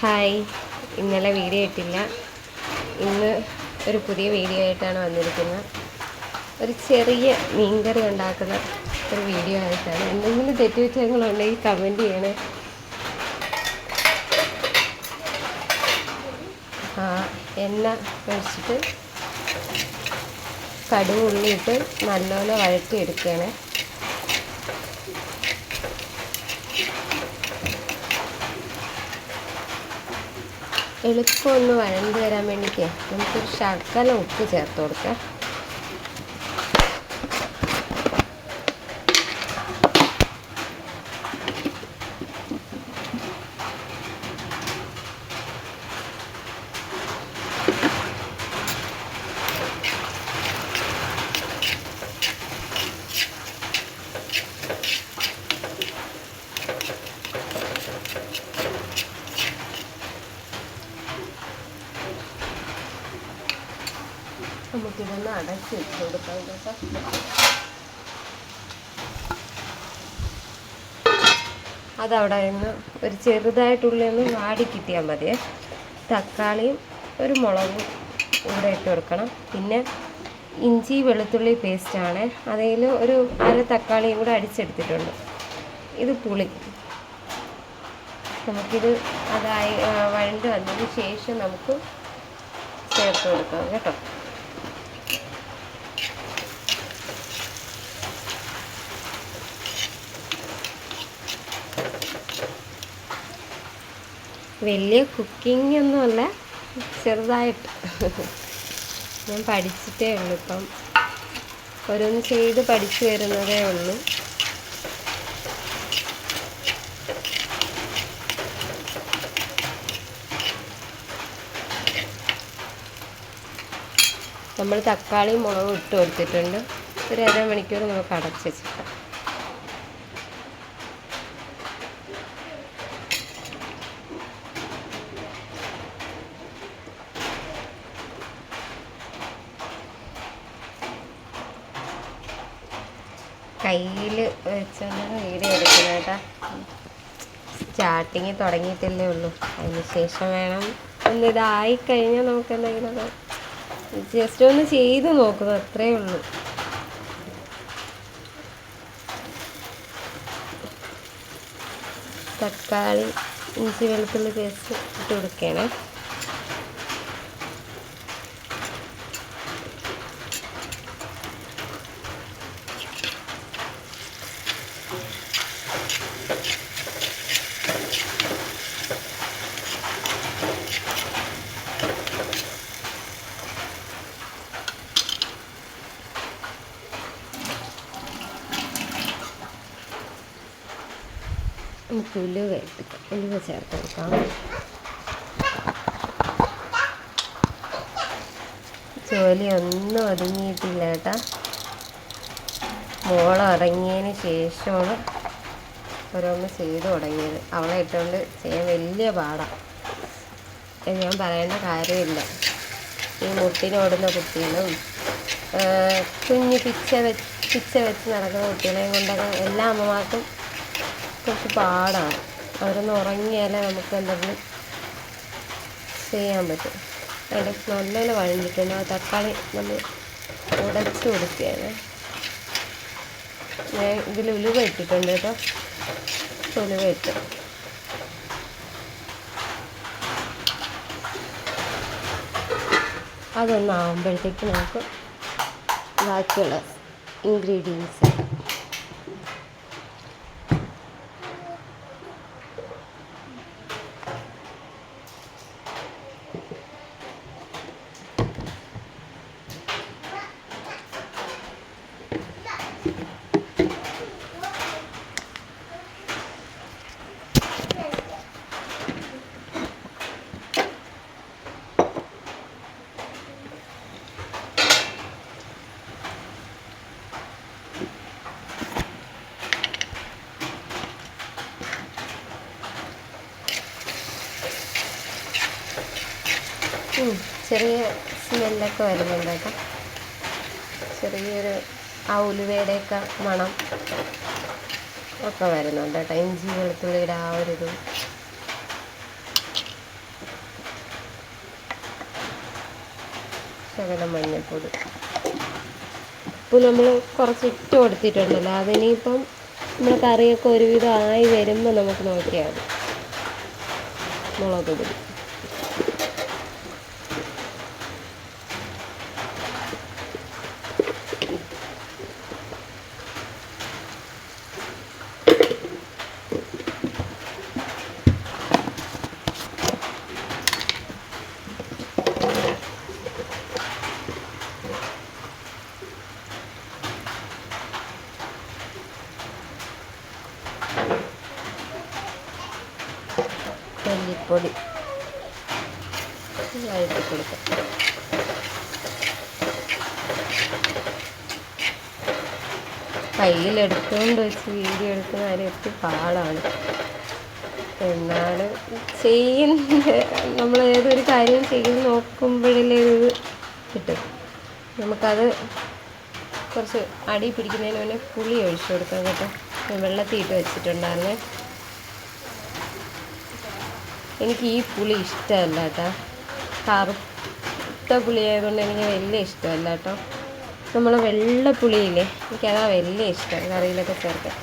Hi. ഇന്നലെ video ഇട്ടില്ല. ഇന്ന് ഒരു പുതിയ വീഡിയോ ആയിട്ടാണ് വന്നിരിക്കുന്നത്. ഒരു ചെറിയ മീൻകറി ഉണ്ടാക്കുന്ന ഒരു വീഡിയോ ആയിട്ടാണ്. എന്തെങ്കിലും തെറ്റുകുറ്റങ്ങളുണ്ടെങ്കിൽ കമന്റ് ചെയ്യണേ. എണ്ണ ഒഴിച്ചിട്ട് കടുക് ഉള്ളിയിട്ട് നല്ലപോലെ വഴറ്റിയെടുക്കുകയാണ്. എളുപ്പം ഒന്ന് വഴണ്ടി വരാൻ വേണ്ടിയിട്ട്. നമുക്കൊരു ശർക്കര ഉപ്പ് ചേർത്ത് കൊടുക്കാം. നമുക്കിതൊന്ന് അടച്ച് കൊടുക്കാം കേട്ടോ അതവിടെ നിന്ന് ഒരു ചെറുതായിട്ടുള്ളിൽ വാടി കിട്ടിയാൽ മതിയേ. തക്കാളിയും ഒരു മുളകും ഇവിടെ ഇട്ട് കൊടുക്കണം. പിന്നെ ഇഞ്ചി വെളുത്തുള്ളി പേസ്റ്റാണ് അതിൽ ഒരു അര തക്കാളിയും കൂടെ അടിച്ചെടുത്തിട്ടുണ്ട്. ഇത് പുളി. നമുക്കിത് അതായി വഴണ്ട് വന്നതിന് ശേഷം നമുക്ക് ചേർത്ത് കൊടുക്കാം കേട്ടോ. വലിയ കുക്കിംഗ് ഒന്നുമല്ല ചെറുതായിട്ട്. ഞാൻ പഠിച്ചിട്ടേ ഉള്ളൂ ഇപ്പം. ഓരോന്ന് ചെയ്ത് പഠിച്ചു വരുന്നതേ ഉള്ളൂ. നമ്മൾ തക്കാളിയും മുളകും ഇട്ട് കൊടുത്തിട്ടുണ്ട്. ഒരു അരമണിക്കൂർ നമുക്ക് അടച്ചു വെച്ചിട്ട്. കയ്യിൽ വെച്ചാണ് വീഡിയോ എടുക്കുന്നത് കേട്ടാ. സ്റ്റാർട്ടിങ് തുടങ്ങിയിട്ടല്ലേ ഉള്ളൂ. അതിന് ശേഷം വേണം ഒന്ന് ഇതായി കഴിഞ്ഞാൽ നമുക്ക് എന്തെങ്കിലും ജസ്റ്റ് ഒന്ന് ചെയ്ത് നോക്കുന്നു അത്രേ ഉള്ളൂ. തക്കാളി ഇഞ്ചി വെളുത്തുള്ളി പേസ്റ്റ് ഇട്ട് കൊടുക്കുകയാണ് നമുക്ക് ഉലുവ ചേർത്ത് കൊടുക്കാം. ജോലി ഒന്നും ഒതുങ്ങിയിട്ടില്ല കേട്ടാ. മോൾ ഇറങ്ങിയതിന് ശേഷമാണ് ഓരോന്ന് ചെയ്തു തുടങ്ങിയത്. അവളെ ഇട്ടുകൊണ്ട് ചെയ്യാൻ വലിയ പാടാണ് ഞാൻ പറയേണ്ട കാര്യമില്ല. ഈ മുട്ടിനോടുന്ന കുട്ടികളും കുഞ്ഞ് പിച്ച വെച്ച് പിച്ച വെച്ച് നടക്കുന്ന കുട്ടികളെയും കൊണ്ടൊക്കെ എല്ലാ അമ്മമാർക്കും കുറച്ച് പാടാണ്. അവരൊന്ന് ഉറങ്ങിയാലേ നമുക്ക് എന്തെങ്കിലും ചെയ്യാൻ പറ്റും. അവിടെ നല്ലപോലെ വഴഞ്ഞിട്ടുണ്ട്. ആ തക്കാളി നമ്മൾ ഉടച്ച് കൊടുക്കുകയാണ്. ഞാൻ ഇതിൽ ഉലുവ ഇട്ടിട്ടുണ്ട് കേട്ടോ. ഉലുവ ഇട്ട്. അതൊന്നാവുമ്പോഴത്തേക്ക് നമുക്ക് ബാക്കിയുള്ള ഇൻഗ്രീഡിയൻസ് ചെറിയ സ്മെല്ലൊക്കെ വരുന്നുണ്ട് കേട്ടോ. ചെറിയൊരു ആ ഉലുവയുടെയൊക്കെ മണം ഒക്കെ വരുന്നുണ്ട് കേട്ടോ. ഇഞ്ചി വെളുത്തുള്ളിയുടെ ആ ഒരു ഇതും. ശകലം മഞ്ഞൾപ്പൊടി ഉപ്പ് നമ്മൾ കുറച്ച് ഇട്ട് കൊടുത്തിട്ടുണ്ടല്ലോ. അതിനിപ്പം നമ്മൾ കറിയൊക്കെ ഒരുവിധം ആയി വരുമ്പോൾ നമുക്ക് നോക്കിയാൽ മുളക് പൊടി. വഴറ്റി കൊടുക്കാം. കയ്യിലെടുത്തുകൊണ്ട് വെച്ച് വീഡിയോ എടുക്കുന്ന കാര്യം ഒത്തിരി പാടാണ്. എന്നാലും ചെയ്യുന്ന നമ്മൾ ഏതൊരു കാര്യം ചെയ്ത് നോക്കുമ്പോഴല്ലേ ഒരു കിട്ടും. നമുക്കത് കുറച്ച് അടി പിടിക്കുന്നതിന് മുന്നേ പുളി ഒഴിച്ചു കൊടുക്കാം കേട്ടോ. വെള്ളത്തിൽ ഇട്ട് വെച്ചിട്ടുണ്ടായിരുന്നേ. എനിക്ക് ഈ പുളി ഇഷ്ടമല്ല കേട്ടോ. കറുത്ത പുളി ആയതുകൊണ്ട് എനിക്ക് വലിയ ഇഷ്ടമല്ല കേട്ടോ. നമ്മൾ വെള്ള പുളിയില്ലേ എനിക്കതാ വലിയ ഇഷ്ടം കറിയിലൊക്കെ ചേർക്കാൻ.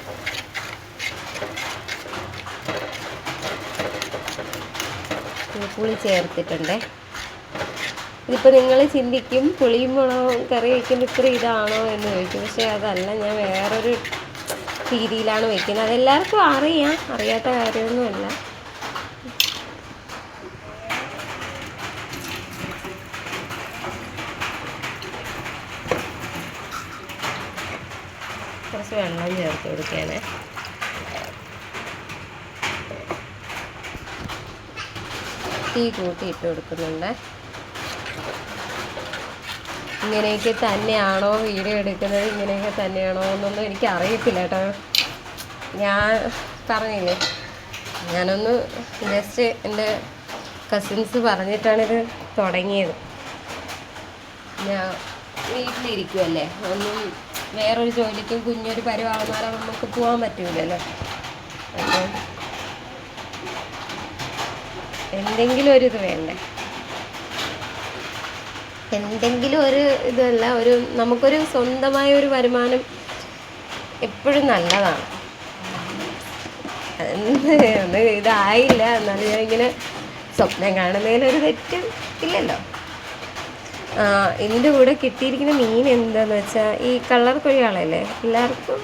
പുളി ചേർത്തിട്ടുണ്ടേ. ഇതിപ്പോൾ നിങ്ങൾ ചിന്തിക്കും പുളിയും മുളകും കറി വയ്ക്കുമ്പോൾ ഇത്ര ഇതാണോ എന്ന് ചോദിക്കും. പക്ഷേ അതല്ല ഞാൻ വേറൊരു രീതിയിലാണ് വയ്ക്കുന്നത്. അതെല്ലാവർക്കും അറിയാം അറിയാത്ത കാര്യമൊന്നുമല്ല. വെള്ളം ചേർത്ത് കൊടുക്കുകയാണേ തീ കൂട്ടി ഇട്ട് കൊടുക്കുന്നുണ്ട്. ഇങ്ങനെയൊക്കെ തന്നെയാണോ വീഡിയോ എടുക്കുന്നത്? ഇങ്ങനെയൊക്കെ തന്നെയാണോ എന്നൊന്നും എനിക്ക് അറിയത്തില്ല കേട്ടോ. ഞാൻ പറഞ്ഞില്ലേ? ഞാനൊന്ന് ജസ്റ്റ് എന്റെ കസിൻസ് പറഞ്ഞിട്ടാണിത് തുടങ്ങിയത്. ഞാൻ വീട്ടിലിരിക്കുമല്ലേ ഒന്നും വേറൊരു ജോലിക്കും കുഞ്ഞൊരു പരുവാകുന്നവരെ നമുക്ക് പോകാൻ പറ്റൂലല്ലോ. അപ്പം എന്തെങ്കിലും ഒരു ഇത് വേണ്ടേ? എന്തെങ്കിലും ഒരു ഇതല്ല ഒരു നമുക്കൊരു സ്വന്തമായ ഒരു വരുമാനം എപ്പോഴും നല്ലതാണ്. ഇതായില്ല. എന്നാലും ഞാൻ ഇങ്ങനെ സ്വപ്നം കാണുന്നതിലൊരു തെറ്റും ഇല്ലല്ലോ. ഇതിന്റെ കൂടെ കിട്ടിയിരിക്കുന്ന മീൻ എന്താന്ന് വെച്ചാൽ ഈ കളർ കൊഴിയാളല്ലേ എല്ലാവർക്കും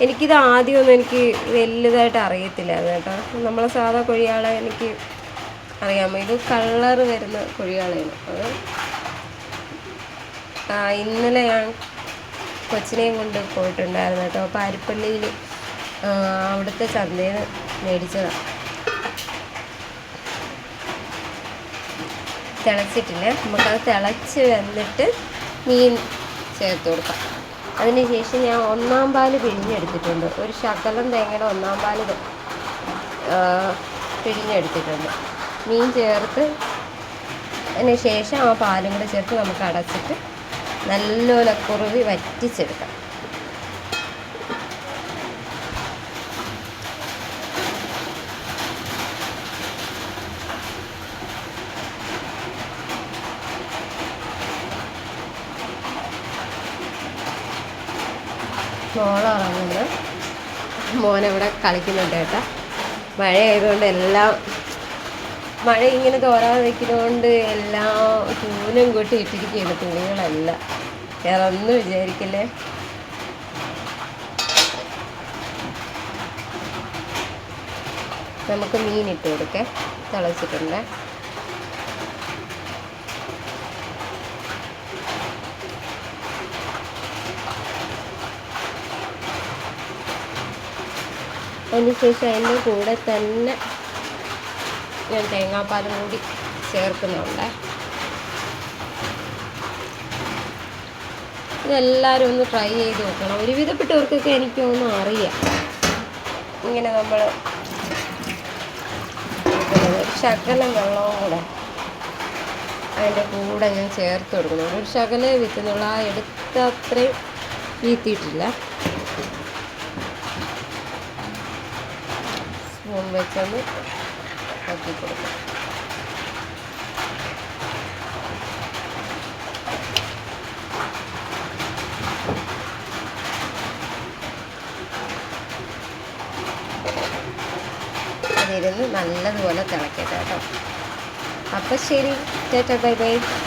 എനിക്കിത് ആദ്യമൊന്നും എനിക്ക് വലുതായിട്ട് അറിയത്തില്ലായിരുന്നു കേട്ടോ. നമ്മളെ സാധാ കൊഴിയാളെ എനിക്ക് അറിയാമോ? ഇത് കളർ വരുന്ന കൊഴിയാളയാണ് അത് ഇന്നലെ ഞാൻ കൊച്ചിനെയും കൊണ്ട് പോയിട്ടുണ്ടായിരുന്നു കേട്ടോ. പാരിപ്പള്ളിയിൽ അവിടുത്തെ ചന്തയിൽ മേടിച്ചതാണ് തിളച്ചിട്ടില്ല? നമുക്കത് തിളച്ച് വന്നിട്ട് മീൻ ചേർത്ത് കൊടുക്കാം. അതിനുശേഷം ഞാൻ ഒന്നാം പാൽ പിഴിഞ്ഞെടുത്തിട്ടുണ്ട്. ഒരു ശകലം തേങ്ങയുടെ ഒന്നാം പാൽ പിഴിഞ്ഞെടുത്തിട്ടുണ്ട്. മീൻ ചേർത്ത് അതിന് ശേഷം ആ പാലും കൂടെ ചേർത്ത് നമുക്ക് അടച്ചിട്ട് നല്ലപോലെ കുറുവി വറ്റിച്ചെടുക്കാം. മോളുറങ്ങുന്നു മോനവിടെ കളിക്കുന്നുണ്ട് കേട്ടോ. മഴ ആയതുകൊണ്ട് എല്ലാം മഴ ഇങ്ങനെ തോരാതെ നിൽക്കുന്നതുകൊണ്ട് എല്ലാം തൂനം കൂട്ടി ഇട്ടിരിക്കുകയാണ് തുണികളെല്ലാം. വേറെ ഒന്നും വിചാരിക്കില്ലേ? നമുക്ക് മീൻ ഇട്ട് കൊടുക്കേ. തിളച്ചിട്ടുണ്ട്. അതിനുശേഷം അതിന്റെ കൂടെ തന്നെ ഞാൻ തേങ്ങാപ്പാലും കൂടി ചേർക്കുന്നുണ്ട്. ഇതെല്ലാവരും ഒന്ന് ട്രൈ ചെയ്ത് നോക്കണം. ഒരുവിധപ്പെട്ടവർക്കൊക്കെ എനിക്കൊന്നും അറിയാം. ഇങ്ങനെ നമ്മൾ ശകലം വെള്ളവും കൂടെ അതിന്റെ കൂടെ ഞാൻ ചേർത്ത് കൊടുക്കുന്നു. ഒരു ശകലേ വിത്തുന്നുള്ള ആ എടുത്ത അത്രയും വീത്തിയിട്ടില്ല. സ്പൂൺ വെച്ചൊന്ന് ഇളക്കി കൊടുക്കാം അതിരുന്ന് നല്ലതുപോലെ തിളക്കട്ടെ കേട്ടോ. അപ്പം ശരി. ചേട്ടാ ബൈ ബൈ.